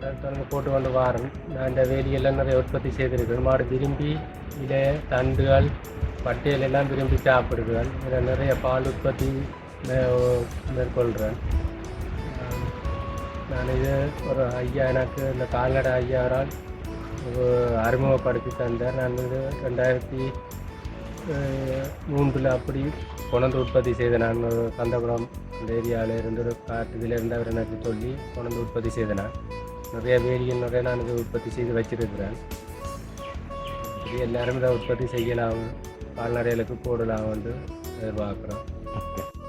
தொடர்ந்து போட்டு கொண்டு வாரம் நான் இந்த வேலியெல்லாம் நிறைய உற்பத்தி செய்திருக்கேன் மாடு விரும்பி இலை தண்டுகள் பட்டைகள் எல்லாம் விரும்பி சாப்பிடுவேன். இதில் நிறைய பால் உற்பத்தி மே- மேற்கொள்கிறேன். நான் இது ஒரு ஐயா எனக்கு இந்த கால்நடை ஐயாரால் ஒரு அறிமுகப்படுத்தி தந்தேன் நான் இது ரெண்டாயிரத்தி மூன்றில் அப்படி கொண்டு உற்பத்தி செய்தேன். நான் ஒரு கந்தபுரம் இந்த ஏரியாவில் இருந்து ஒரு காட்டுதில் இருந்து அவர் எனக்கு சொல்லி கொண்டு உற்பத்தி செய்தேன். நிறைய வேலிகள் நிறைய நான் உற்பத்தி செய்து வச்சிருக்கிறேன். இது எல்லாரும் இதை உற்பத்தி செய்யலாம். கால்நடைகளுக்கு போடலாம் வந்து எதிர்பார்க்குறோம். ஓகே.